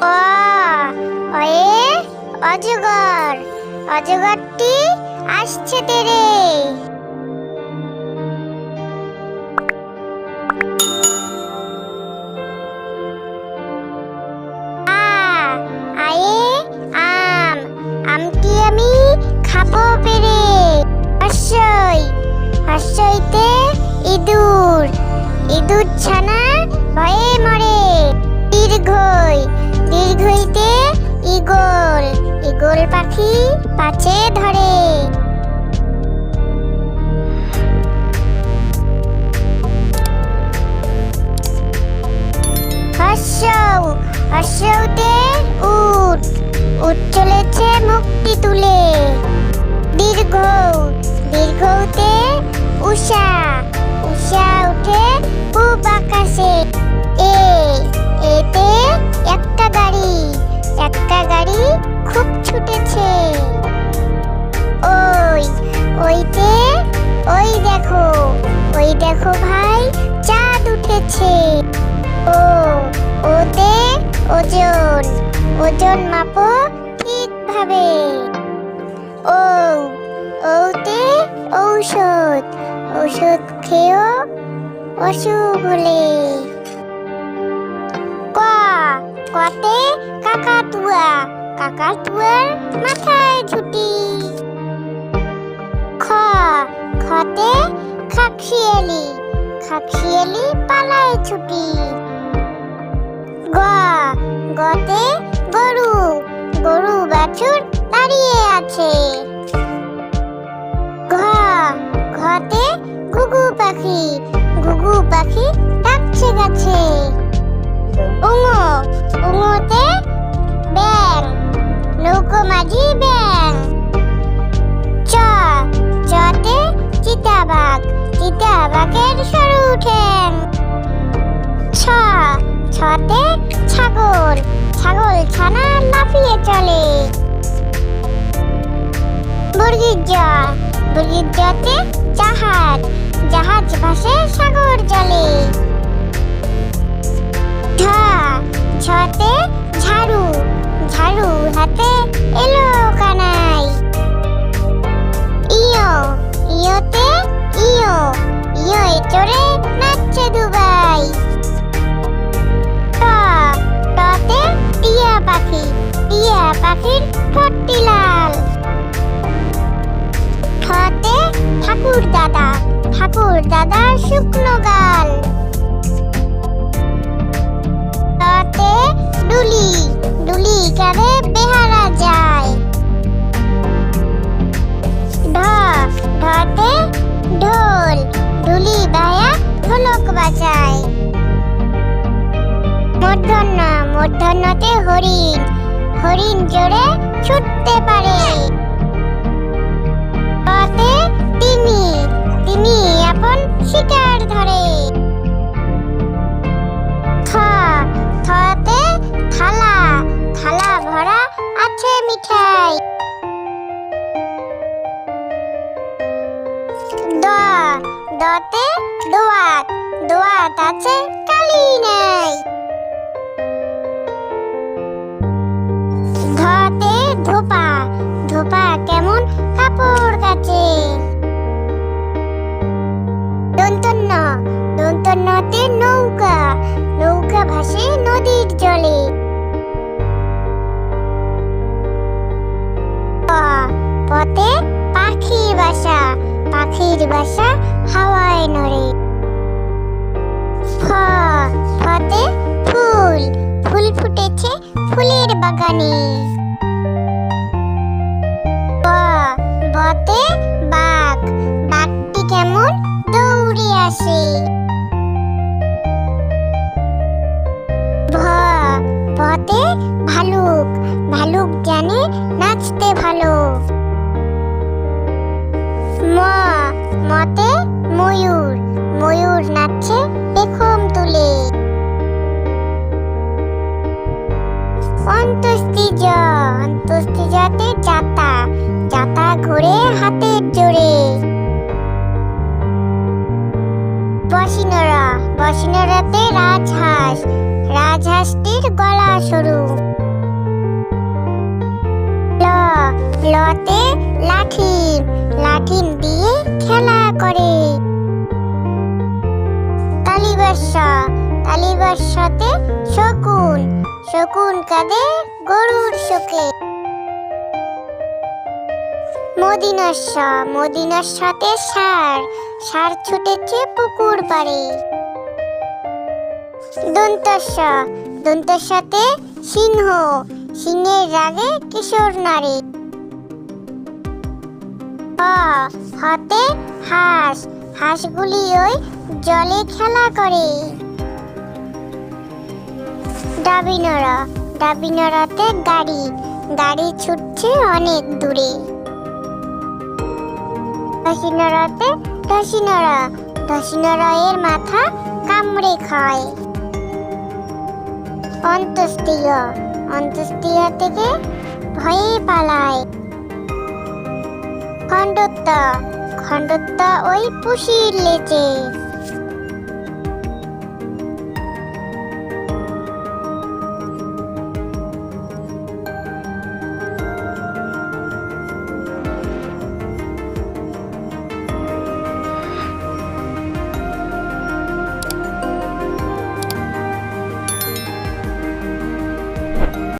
অ অয়ে অজগর। অজগরটি আসছে তেরে। খাব পেরে? হর্ষই হর্ষইতে ইঁদুর। ইঁদুর ছানা ভয়ে মরে। দীর্ঘই। দীর্ঘইতে ইগল ইগল পাখি পাছে ধরে। হর্ষৌ হর্ষৌতে উট উট চলেছে মুক্তি তুলে। দীর্ঘ, দীর্ঘতে উষা উষা উঠে পূব আকাশে। এ, এতে একটা গাড়ি। একটা গাড়ি খুব ছুটেছে। ওই, ওইতে, ওই দেখো ওই দেখো ভাই, চাঁদ উঠেছে। ও, ওতে ওজন ওজন মাপো ঠিকভাবে। ও, ওতে ঔষধ ঔষধ খেয়েও অসুখ হলে। কতে কাকাতুয়া কাকাতুয়ার মাথায় ঝুটি খ খতে খাকশিয়ালি খাকশিয়ালি পালায় ছুটি গ গতে গরু গরু বাছুর দাঁড়িয়ে আছে ঘ ঘতে ঘুঘু পাখি ঘুঘু পাখি ডাকছে গাছে উঙ উঙতে ব্যাং নৌকো মাঝি ব্যাং চ চতে চিতাবাঘ, চিতাবাঘের সরু ঠ্যাং ছ ছতে ছাগল ছাগল ছানা লাফিয়ে চলে। মুরগির জ মুরগির জতে জাহাজ জাহাজ ভাসে সাগর জলে। টিয়া পাখির ঠোঁটটি লাল। ঠতে ঠাকুর দাদা ঠাকুর দাদা শুকনো গাল। ডুলি ডুলি কারে বেহারা যায়। ঢোল ঢুলি বায়া ঢোলক বাজায়। মূর্ধন্য মূর্ধন্যতে হরিণ হরিণ জোরে ছুটতে পারে। পথে তিনি তিনি এখন শিকার ধরে। থ, থতে থালা থালা ভরা আছে মিঠাই। দ, দতে দোয়াত দোয়াত আছে কালি নাই। ধোপা ধোপা কেমন কাপড় কাচে? দন্তন্য দন্তন্যতে নৌকা নৌকা ভাসে নদীর জলে। পথে পাখি বাসা, পাখির বাসা হাওয়ায় নড়ে। ফ ফতে ফুল ফুল ফুটেছে ফুলের বাগানে। বতে বাঘ বাঘটি কেমন? দৌড়ে আসে। ভতে ভালুক। ভালুক জানে নাচতে ভালো। ম, মতে ময়ূর। ময়ূর নাচছে অসীনের রাতে রাজহাঁস, রাজহাঁসটির গলা সরু। ল, লতে লাঠিম লাঠিম দিয়ে খেলা করে। তালিবাসা তালিবাসাতে শকুন শকুন কাঁদে গরুর শোকে। মদিনার শাহ মদিনার সাথে সার সার ছুটেছে পুকুর পাড়ে। দন্তস্য দন্তস্যতে সিংহ, সিংহের রাগে কিশোর নারী। হতে হাঁস। হাঁসগুলি ওই জলে খেলা করে। ডাবিনরা, ডাবিনরাতে গাড়ি। গাড়ি ছুটছে অনেক দূরে। দশিনরাতে দশিনরা দশিনরা এর মাথা কামড়ে খায়। অন্ত্যেষ্টিয়। অন্ত্যেষ্টিয় থেকে ভয়ে পালায়। খণ্ডত্ব। খণ্ডত্ব ওই পুষির লেজে